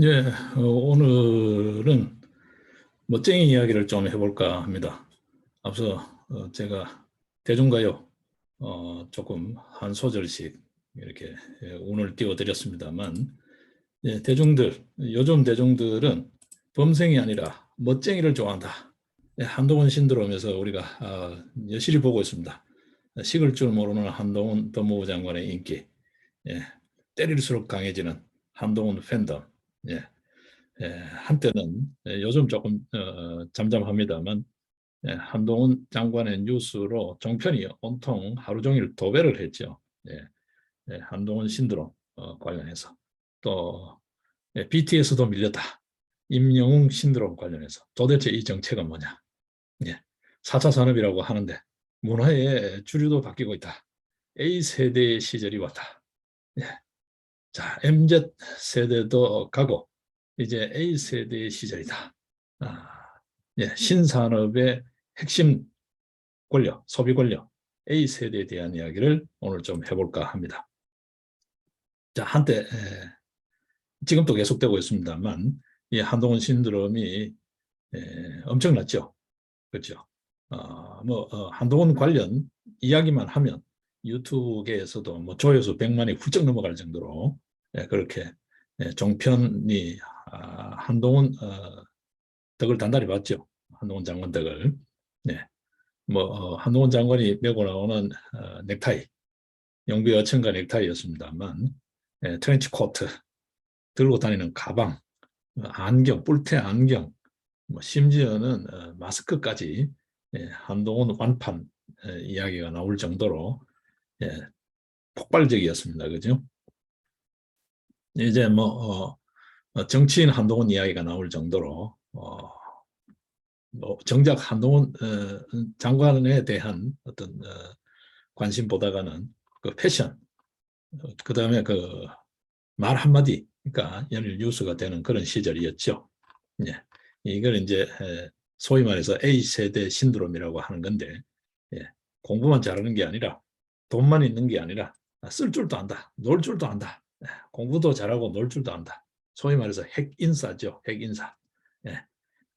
예, 어, 오늘은 멋쟁이 이야기를 좀 해볼까 합니다. 앞서 어, 제가 대중가요 어, 조금 한 소절씩 이렇게 예, 운을 띄워드렸습니다만 예, 대중들 요즘 대중들은 범생이 아니라 멋쟁이를 좋아한다. 예, 한동훈 신드롬에서 우리가 아, 여실히 보고 있습니다. 식을 줄 모르는 한동훈 법무부 장관의 인기, 예, 때릴수록 강해지는 한동훈 팬덤. 예, 예, 한때는 예, 요즘 조금 어, 잠잠합니다만 예, 한동훈 장관의 뉴스로 종편이 온통 하루 종일 도배를 했죠. 예, 예, 한동훈 신드롬 어, 관련해서 또 예, BTS도 밀렸다. 임영웅 신드롬 관련해서 도대체 이 정책은 뭐냐? 예, 4차 산업이라고 하는데 문화의 주류도 바뀌고 있다. A 세대의 시절이 왔다. 예. 자, MZ 세대도 가고 이제 A 세대의 시절이다. 아, 예, 신산업의 핵심 권력, 소비 권력, A 세대에 대한 이야기를 오늘 좀 해볼까 합니다. 자, 한때 에, 지금도 계속되고 있습니다만 이 한동훈 신드롬이 에, 엄청났죠. 그렇죠. 어, 뭐 어, 한동훈 관련 이야기만 하면 유튜브계에서도 뭐 조회수 100만이 훌쩍 넘어갈 정도로 예, 그렇게 예, 종편이 아, 한동훈 어, 덕을 단단히 봤죠. 한동훈 장관 덕을. 네. 뭐 어, 한동훈 장관이 메고 나오는 어, 넥타이, 영비 어천가 넥타이였습니다만 예, 트렌치 코트, 들고 다니는 가방, 어, 안경, 뿔테 안경, 뭐 심지어는 어, 마스크까지 예, 한동훈 완판 예, 이야기가 나올 정도로 예, 폭발적이었습니다. 그죠? 이제 뭐 어, 어, 정치인 한동훈 이야기가 나올 정도로 어, 뭐 정작 한동훈 어, 장관에 대한 어떤 어, 관심보다가는 그 패션, 그 다음에 그 말 한마디, 그러니까 연일 뉴스가 되는 그런 시절이었죠. 예. 이걸 이제 에, 소위 말해서 A 세대 신드롬이라고 하는 건데 예. 공부만 잘하는 게 아니라 돈만 있는 게 아니라 쓸 줄도 안다, 놀 줄도 안다, 예. 공부도 잘하고 놀 줄도 안다. 소위 말해서 핵 인사죠, 핵 인사. 예.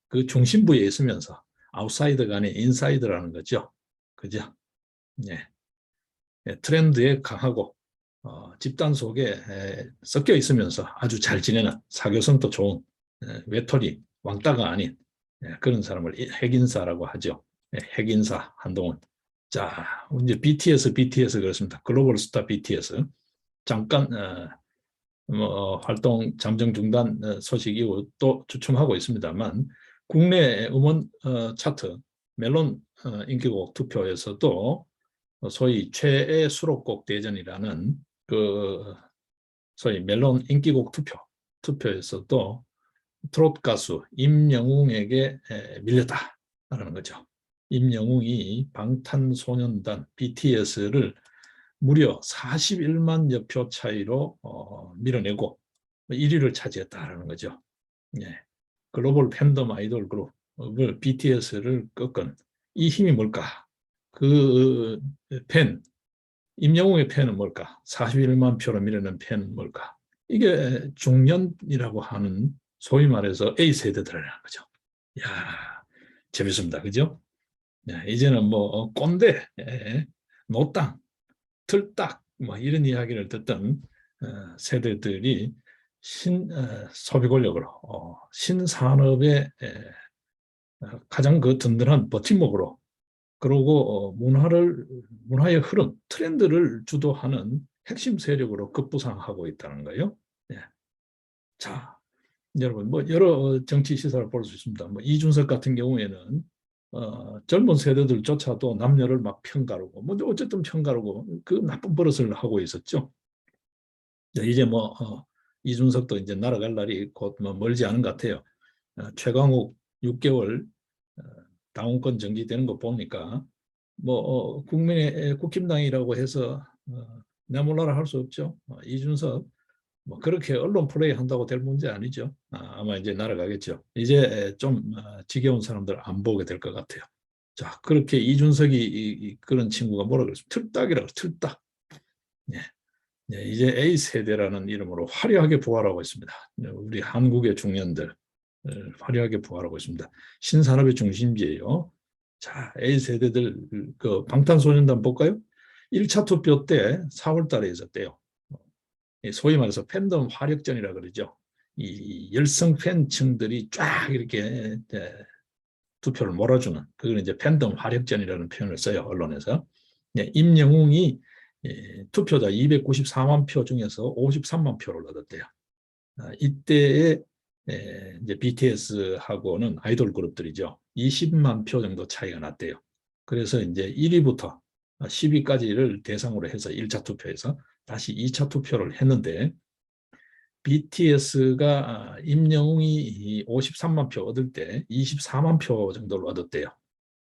그 중심부에 있으면서 아웃사이더가 아닌 인사이더라는 거죠. 그죠? 예. 예, 트렌드에 강하고 어, 집단 속에 에, 섞여 있으면서 아주 잘 지내는 사교성도 좋은 에, 외톨이 왕따가 아닌 예, 그런 사람을 이- 핵인사라고 하죠. 예, 핵인사 한동훈. 자, 이제 BTS, BTS 그렇습니다. 글로벌 스타 BTS. 잠깐 어, 뭐 활동 잠정 중단 어, 소식 이후 또 주춤하고 있습니다만 국내 음원 어, 차트 멜론 어, 인기곡 투표에서도 어, 소위 최애 수록곡 대전이라는 그 소위 멜론 인기곡 투표 투표에서도 트롯 가수 임영웅에게 에, 밀렸다라는 거죠. 임영웅이 방탄소년단 BTS를 무려 41만 여표 차이로 어, 밀어내고 1위를 차지했다라는 거죠. 예. 글로벌 팬덤 아이돌 그룹을 BTS를 꺾은 이 힘이 뭘까? 그 팬, 임영웅의 팬은 뭘까? 41만 표로 밀어낸 팬은 뭘까? 이게 중년이라고 하는 소위 말해서 A 세대들이라는 거죠. 야 재밌습니다. 그죠? 야, 이제는 뭐 어, 꼰대, 예, 노땅, 틀딱 뭐 이런 이야기를 듣던 어, 세대들이 신 어, 소비 권력으로 어, 신산업의 가장 그 든든한 버팀목으로 그리고 어, 문화를 문화의 흐름, 트렌드를 주도하는 핵심 세력으로 급부상하고 있다는 거예요. 예. 자, 여러분 뭐 여러 정치 시사를 볼 수 있습니다. 뭐 이준석 같은 경우에는 어, 젊은 세대들조차도 남녀를 막 편가르고 뭐 어쨌든 편가르고 그 나쁜 버릇을 하고 있었죠. 자, 이제 뭐 어, 이준석도 이제 날아갈 날이 곧 뭐 멀지 않은 것 같아요. 어, 최강욱 6개월 어, 당원권 정지되는 거 보니까 뭐 어, 국민의 국힘당이라고 해서 어, 내 몰라라 할 수 없죠. 어, 이준석 뭐 그렇게 언론 플레이 한다고 될 문제 아니죠. 아, 마 이제 날아가겠죠. 이제 좀 어, 지겨운 사람들 안 보게 될 것 같아요. 자 그렇게 이준석이 이, 이, 그런 친구가 뭐라 그랬어요? 틀딱이라고 틀딱. 네. 네, 이제 A 세대라는 이름으로 화려하게 부활하고 있습니다. 네, 우리 한국의 중년들 어, 화려하게 부활하고 있습니다. 신산업의 중심지예요. 자, A 세대들 그 방탄소년단 볼까요? 1차 투표 때 4월 달에 있었대요. 소위 말해서 팬덤 화력전이라 그러죠. 이 열성 팬층들이 쫙 이렇게 투표를 몰아주는 그걸 이제 팬덤 화력전이라는 표현을 써요 언론에서. 임영웅이 투표자 294만 표 중에서 53만 표를 얻었대요. 아, 이때에 이제 BTS하고는 아이돌 그룹들이죠. 20만 표 정도 차이가 났대요. 그래서 이제 1위부터 10위까지를 대상으로 해서 1차 투표에서 다시 2차 투표를 했는데 BTS가 임영웅이 53만 표 얻을 때 24만 표 정도를 얻었대요.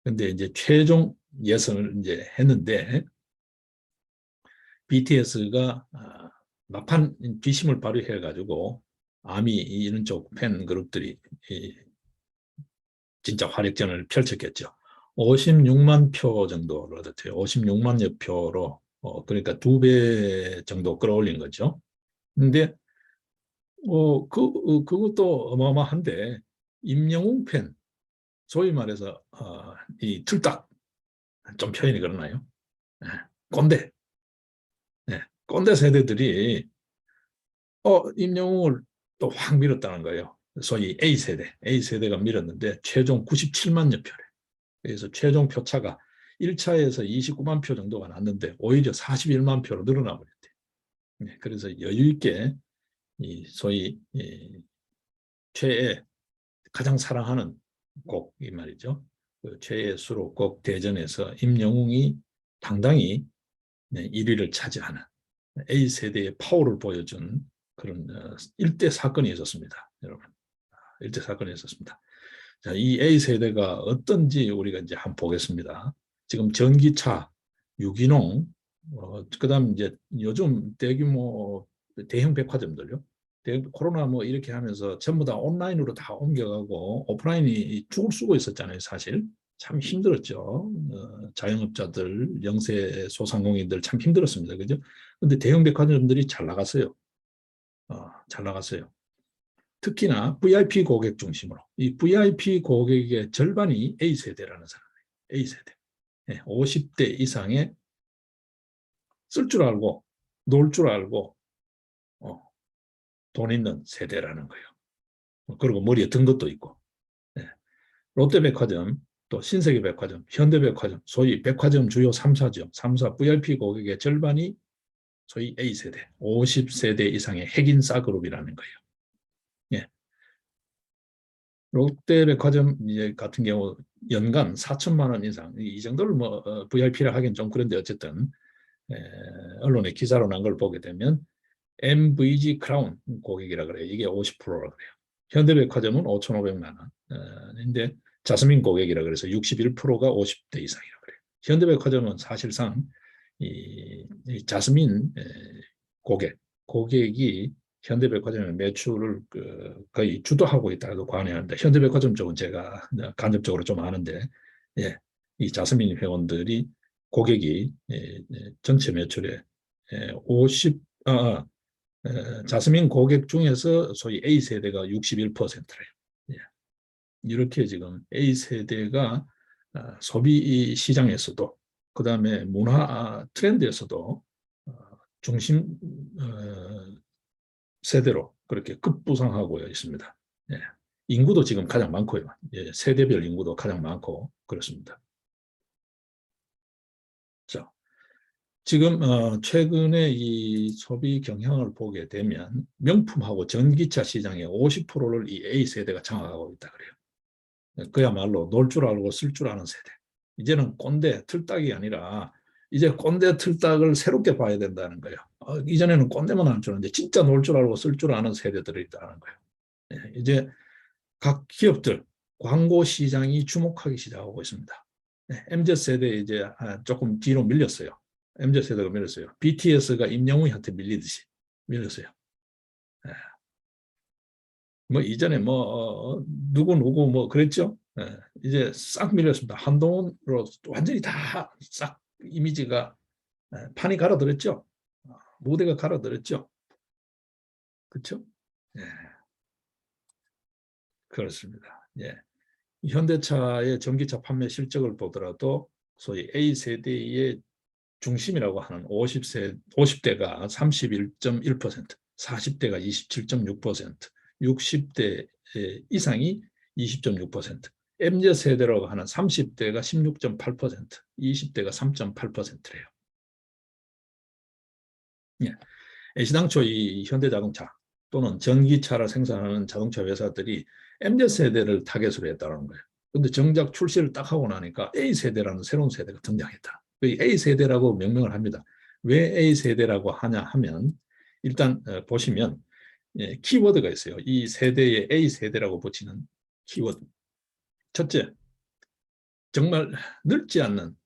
근데 이제 최종 예선을 이제 했는데 BTS가 막판 뒷심을 발휘해 가지고 아미 이런 쪽 팬 그룹들이 진짜 화력전을 펼쳤겠죠. 56만 표 정도를 얻었대요. 56만여 표로 어, 그러니까 두 배 정도 끌어올린 거죠. 근데 어, 그, 어, 그것도 어마어마한데 임영웅 팬 소위 말해서 어, 이 틀딱 좀 표현이 그러나요? 네, 꼰대 네, 꼰대 세대들이 어, 임영웅을 또 확 밀었다는 거예요. 소위 A세대, A세대가 밀었는데 최종 97만여 표래. 그래서 최종 표차가 1차에서 29만 표 정도가 났는데 오히려 41만 표로 늘어나 버렸대. 네, 그래서 여유 있게 이 소위 이 최애 가장 사랑하는 곡 이 말이죠. 그 최애 수록곡 대전에서 임영웅이 당당히 네, 1위를 차지하는 A 세대의 파워를 보여준 그런 어, 일대 사건이 있었습니다, 여러분. 아, 일대 사건이 있었습니다. 자, 이 A 세대가 어떤지 우리가 이제 한번 보겠습니다. 지금 전기차, 유기농, 어, 그다음 이제 요즘 대규모 대형 백화점들요. 코로나 뭐 이렇게 하면서 전부 다 온라인으로 다 옮겨가고 오프라인이 죽을 쓰고 있었잖아요, 사실. 참 힘들었죠. 어, 자영업자들, 영세 소상공인들 참 힘들었습니다. 그죠? 근데 대형 백화점들이 잘 나갔어요. 어, 잘 나갔어요. 특히나 VIP 고객 중심으로. 이 VIP 고객의 절반이 A세대라는 사람이에요. A세대. 50대 이상의 쓸줄 알고 놀 줄 알고 어, 돈 있는 세대라는 거예요. 그리고 머리에 든 것도 있고 네. 롯데백화점 또 신세계백화점, 현대백화점, 소위 백화점 주요 3사죠. 3사 VIP 고객의 절반이 소위 A세대, 50세대 이상의 핵인 싸 그룹이라는 거예요. 예. 롯데백화점 같은 경우 연간 4천만 원 이상 이 정도를 뭐 어, VIP라 하긴 좀 그런데 어쨌든 에, 언론에 기사로 난 걸 보게 되면 MVG 크라운 고객이라 그래요. 이게 50%라 그래요. 현대백화점은 5,500만 원. 어, 자스민 고객이라 그래서 61%가 50대 이상이라 그래요. 현대백화점은 사실상 이, 이 자스민 에, 고객 고객이 현대백화점의 매출을 그 거의 주도하고 있다고 관여합니다. 현대백화점 쪽은 제가 간접적으로 좀 아는데, 예, 이 자스민 회원들이 고객이 예, 예, 전체 매출의 예, 50, 아, 에, 자스민 고객 중에서 소위 A 세대가 61%래요. 예. 이렇게 지금 A 세대가 아, 소비 시장에서도 그 다음에 문화 트렌드에서도 어, 중심 어, 세대로 그렇게 급부상하고 있습니다. 예. 인구도 지금 가장 많고요. 예, 세대별 인구도 가장 많고 그렇습니다. 자, 지금 어, 최근에 이 소비 경향을 보게 되면 명품하고 전기차 시장의 50%를 이 A세대가 장악하고 있다 그래요. 예, 그야말로 놀 줄 알고 쓸 줄 아는 세대. 이제는 꼰대, 틀딱이 아니라 이제 꼰대, 틀딱을 새롭게 봐야 된다는 거예요. 어, 이전에는 꼰대만 할줄 알았는데 진짜 놀 줄 알고 쓸 줄 아는 세대들이 있다는 거예요. 예, 이제 각 기업들 광고 시장이 주목하기 시작하고 있습니다. 네, MZ 세대 이제 아, 조금 뒤로 밀렸어요. MZ 세대가 밀렸어요. BTS가 임영웅한테 밀리듯이 밀렸어요. 예. 뭐 이전에 뭐 어, 누구 누구 뭐 그랬죠. 예, 이제 싹 밀렸습니다. 한동훈으로 완전히 다 싹 이미지가 예, 판이 갈아들었죠. 어, 무대가 갈아들었죠. 그렇죠? 예. 그렇습니다. 예. 현대차의 전기차 판매 실적을 보더라도 소위 A 세대의 중심이라고 하는 50세 50대가 31.1%, 40대가 27.6%, 60대 이상이 20.6%, MZ 세대라고 하는 30대가 16.8%, 20대가 3.8%래요. 예. 애시당초 이 현대자동차 또는 전기차를 생산하는 자동차 회사들이 MZ 세대를 타겟으로 했다는 거예요. 근데 정작 출시를 딱 하고 나니까 A 세대라는 새로운 세대가 등장했다. 그 A 세대라고 명명을 합니다. 왜 A 세대라고 하냐 하면 일단 어, 보시면 예, 키워드가 있어요. 이 세대에 A 세대라고 붙이는 키워드. 첫째, 정말 늙지 않는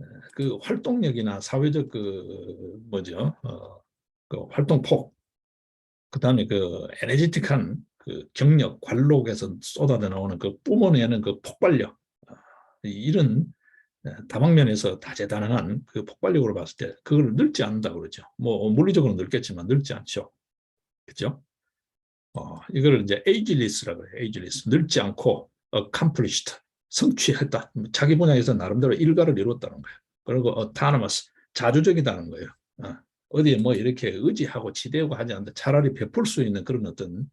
어, 그 활동력이나 사회적 그 뭐죠, 어, 그 활동폭, 그 다음에 그 에너지틱한 그 경력, 관록에서 쏟아져 나오는 그 뿜어내는 그 폭발력, 어, 이런 예, 다방면에서 다재다능한 그 폭발력으로 봤을 때 그걸 늙지 않는다 그러죠. 뭐 물리적으로 늙겠지만 늙지 않죠. 그죠? 어, 이거를 이제 ageless라고 해요. ageless. 늙지 않고 accomplished. 성취했다. 자기 분야에서 나름대로 일가를 이뤘다는 거예요. 그리고 autonomous. 자주적이다는 거예요. 어, 어디에 뭐 이렇게 의지하고 지대고 하지 않는데 차라리 베풀 수 있는 그런 어떤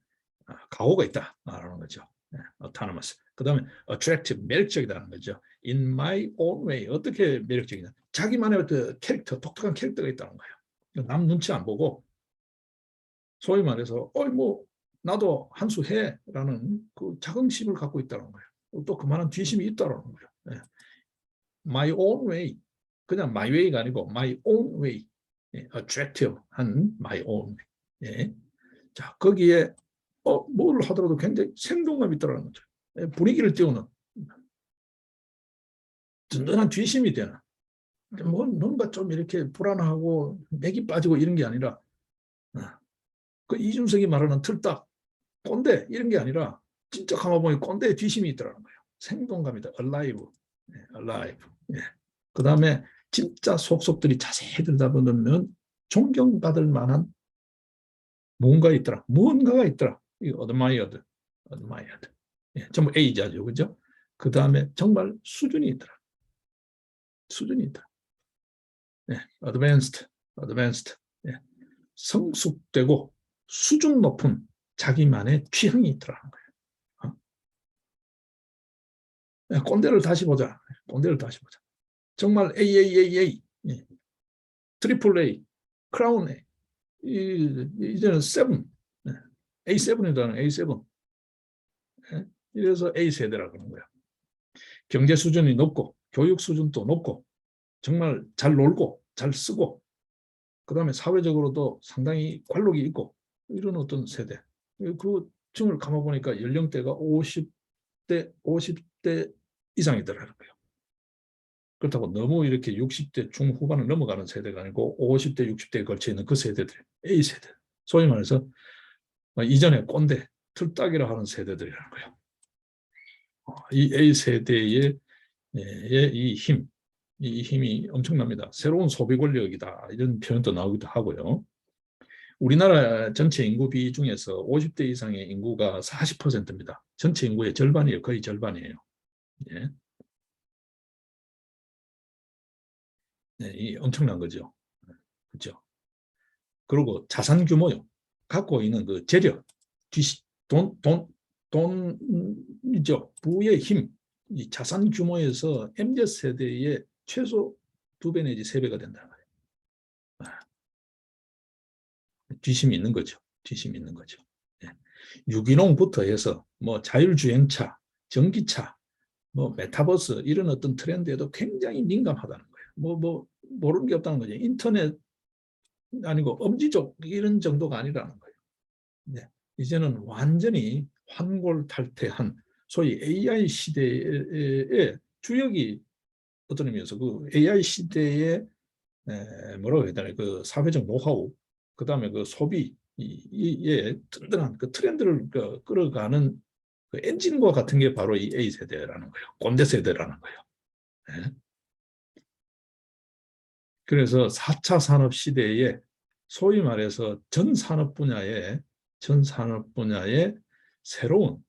어, 각오가 있다라는 거죠. 네, autonomous. 그 다음에 attractive, 매력적이다는 거죠. In my own way. 어떻게 매력적이냐. 자기만의 그 캐릭터, 독특한 캐릭터가 있다는 거예요. 남 눈치 안 보고 소위 말해서 어이 뭐 나도 한 수 해라는 그 자긍심을 갖고 있다는 거예요. 또 그만한 뒤심이 있다는 거예요. 예. My own way. 그냥 my way가 아니고 my own way. 예. attractive 한 my own way. 예. 자, 거기에 어, 뭘 하더라도 굉장히 생동감이 있다는 거죠. 예, 분위기를 띄우는 든든한 뒤심이 되는 뭐, 뭔가 좀 이렇게 불안하고 맥이 빠지고 이런 게 아니라 어, 그 이준석이 말하는 틀딱 꼰대 이런 게 아니라 진짜 가만 보니 꼰대의 뒤심이 있더라는 거예요. 생동감이다. alive. 예, alive. 예. 그 다음에 진짜 속속들이 자세히 들여다보면 존경받을 만한 뭔가 있더라. 무언가가 있더라. 이 admired, admired. 예, 전부 A자죠. 그죠? 그 다음에 정말 수준이 있더라. 수준이 있다. 예, advanced, advanced. 예, 성숙되고 수준 높은 자기만의 취향이 있더라는 거예요. 어? 예, 꼰대를 다시 보자. 꼰대를 다시 보자. 정말 AAAA, 예. 트리플 A, 크라운 A, 이, 이제는 7, 예. A7이라는 A7. 예? 이래서 A 세대라고 하는 거예요. 경제 수준이 높고 교육 수준도 높고 정말 잘 놀고 잘 쓰고 그 다음에 사회적으로도 상당히 관록이 있고 이런 어떤 세대 그 층을 감아보니까 연령대가 50대 50대 이상이더라는 거예요. 그렇다고 너무 이렇게 60대 중후반을 넘어가는 세대가 아니고 50대 60대에 걸쳐 있는 그 세대들 A 세대 소위 말해서 이전에 꼰대 틀딱이라 하는 세대들이라는 거예요. 어, 이 A 세대의 이 힘, 이 힘이 엄청납니다. 새로운 소비 권력이다 이런 표현도 나오기도 하고요. 우리나라 전체 인구 비 중에서 50대 이상의 인구가 40%입니다. 전체 인구의 절반이에요. 거의 절반이에요. 예. 네, 이 엄청난 거죠. 그렇죠. 그리고 자산 규모요. 갖고 있는 그 재력, 돈, 돈, 돈이죠. 부의 힘, 이 자산 규모에서 MZ 세대의 최소 두 배 내지 세 배가 된다는 거예요. 뒷심이 있는 거죠. 뒷심이 있는 거죠. 예. 유기농부터 해서 뭐 자율주행차, 전기차, 뭐 메타버스 이런 어떤 트렌드에도 굉장히 민감하다는 거예요. 뭐뭐 모르는 게 없다는 거죠. 인터넷 아니고 엄지족 이런 정도가 아니라는 거예요. 네. 이제는 완전히 환골탈태한 소위 AI 시대의 주역이 어떤 의미에서 그 AI 시대의 에, 뭐라고 해야 되나 그 사회적 노하우 그 다음에 그 소비 이- 이에 든든한 그 트렌드를 그 끌어가는 그 엔진과 같은 게 바로 이 A 세대라는 거예요. 꼰대 세대라는 거예요. 예. 그래서 4차 산업 시대에 소위 말해서 전 산업 분야에 전 산업 분야의 새로운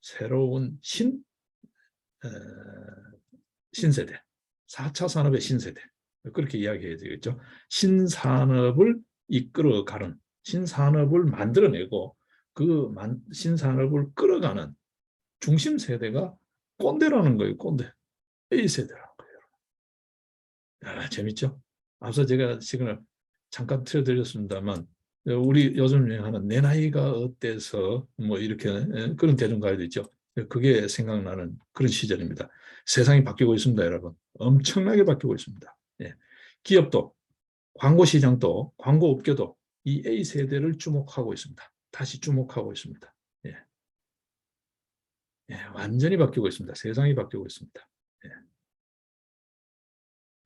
새로운 신 에, 신세대 4차 산업의 신세대 그렇게 이야기해야 되겠죠. 신산업을 이끌어가는 신산업을 만들어내고 그 만- 신산업을 끌어가는 중심 세대가 꼰대라는 거예요. 꼰대. A 세대라는 거예요. 아, 재밌죠? 앞서 제가 시간을 잠깐 틀어드렸습니다만 우리 요즘 유행하는 내 나이가 어때서 뭐 이렇게 예, 그런 대중가요도 있죠. 그게 생각나는 그런 시절입니다. 세상이 바뀌고 있습니다, 여러분. 엄청나게 바뀌고 있습니다. 예. 기업도 광고 시장도 광고 업계도 이 A 세대를 주목하고 있습니다. 다시 주목하고 있습니다. 예. 예, 완전히 바뀌고 있습니다. 세상이 바뀌고 있습니다. 예.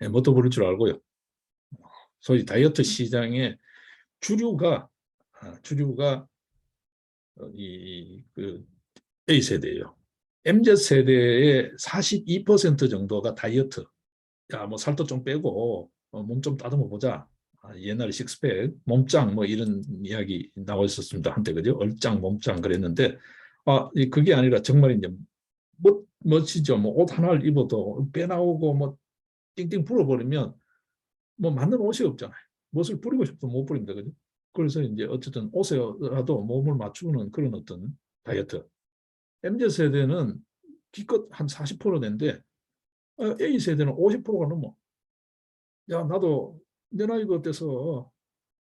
예, 뭣도 모를 줄 알고요. 소위 다이어트 시장의 주류가 아, 주류가 어, 이그 A 세대예요. MZ 세대의 42% 정도가 다이어트. 야, 뭐 살도 좀 빼고 어, 몸좀 따듬어 보자. 아, 옛날에 식스팩, 몸짱 뭐 이런 이야기 나와 있었습니다. 한때 그죠? 얼짱, 몸짱 그랬는데 아, 이 그게 아니라 정말 이제 멋, 멋지죠. 뭐 옷 하나를 입어도 빼 나오고 뭐 띵띵 불어버리면 뭐 맞는 옷이 없잖아요. 멋을 부리고 싶어도 못 부립니다. 그죠? 그래서 이제 어쨌든 옷에라도 몸을 맞추는 그런 어떤 다이어트. MZ 세대는 기껏 한 40%인데 A 세대는 50%가 넘어. 야 나도 내 나이가 어때서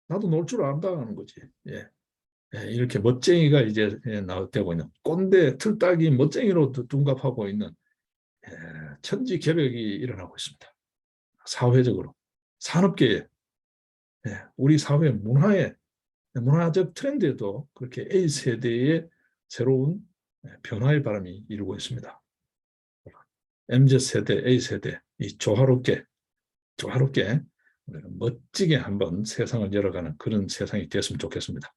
나도 놀 줄 안다는 거지. 예. 예, 이렇게 멋쟁이가 이제 예, 나되고 있는 꼰대 틀딱이 멋쟁이로 두- 둔갑하고 있는 예, 천지 개벽이 일어나고 있습니다. 사회적으로 산업계에 예, 우리 사회 문화의 문화적 트렌드에도 그렇게 A 세대의 새로운 예, 변화의 바람이 이루고 있습니다. MZ 세대, A 세대 이 조화롭게 조화롭게 우리가 멋지게 한번 세상을 열어가는 그런 세상이 됐으면 좋겠습니다.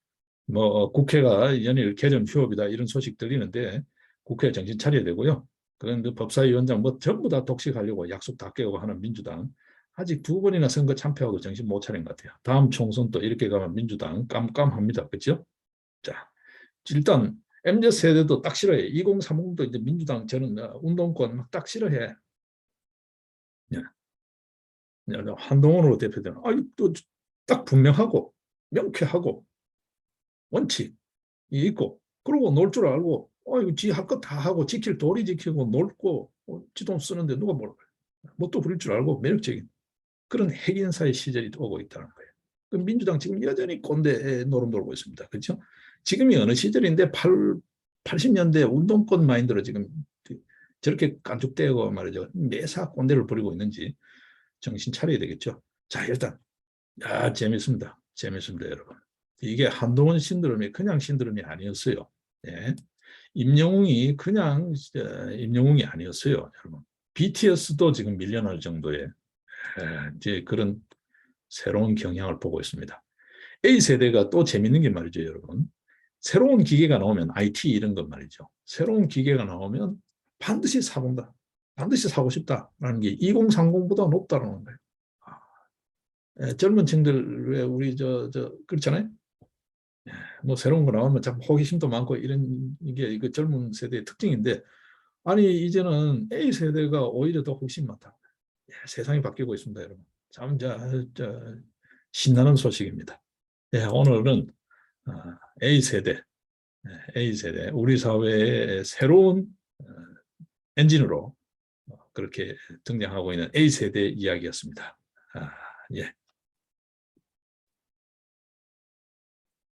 뭐 국회가 연일 개정 휴업이다 이런 소식 들리는데 국회 정신 차려야 되고요. 그런데 법사위원장 뭐 전부 다 독식하려고 약속 다 깨고 하는 민주당 아직 두 번이나 선거 참패하고 정신 못 차린 것 같아요. 다음 총선 또 이렇게 가면 민주당 깜깜합니다. 그렇죠? 자, 일단 MZ 세대도 딱 싫어해. 2030도 이제 민주당 저는 어, 운동권 막 딱 싫어해. 한동훈으로 대표되는 아니 또딱 분명하고 명쾌하고 원칙이 있고 그러고 놀 줄 알고 어 이거 지 할 것 다 하고 지킬 도리 지키고 놀고 어, 지돈 쓰는데 누가 그래 뭣도 부릴 줄 알고 매력적인 그런 핵인사의 시절이 오고 있다는 거예요. 그 민주당 지금 여전히 꼰대 노름 돌고 있습니다. 그렇죠? 지금이 어느 시절인데 8, 80년대 운동권 마인드로 지금 그 저렇게 깐죽대고 말이죠. 매사 꼰대를 부리고 있는지 정신 차려야 되겠죠. 자, 일단 야 재밌습니다. 재밌습니다, 여러분. 이게 한동훈 신드롬이 그냥 신드롬이 아니었어요. 예. 임영웅이 그냥 어, 임영웅이 아니었어요, 여러분. BTS도 지금 밀려날 정도의 에, 이제 그런 새로운 경향을 보고 있습니다. A 세대가 또 재밌는 게 말이죠, 여러분. 새로운 기계가 나오면 IT 이런 것 말이죠. 새로운 기계가 나오면 반드시 사본다. 반드시 사고 싶다라는 게 2030보다 높다는 거예요. 아, 에, 젊은 층들 왜 우리 저 저 그렇잖아요. 예, 뭐 새로운 거 나오면 자꾸 호기심도 많고 이런 이게 이거 젊은 세대의 특징인데 아니 이제는 A 세대가 오히려 더 호기심 많다. 예, 세상이 바뀌고 있습니다, 여러분. 참 저, 저 신나는 소식입니다. 예, 오늘은 어, A 세대, 예, A 세대 우리 사회의 새로운 어, 엔진으로 어, 그렇게 등장하고 있는 A 세대 이야기였습니다. 아, 예.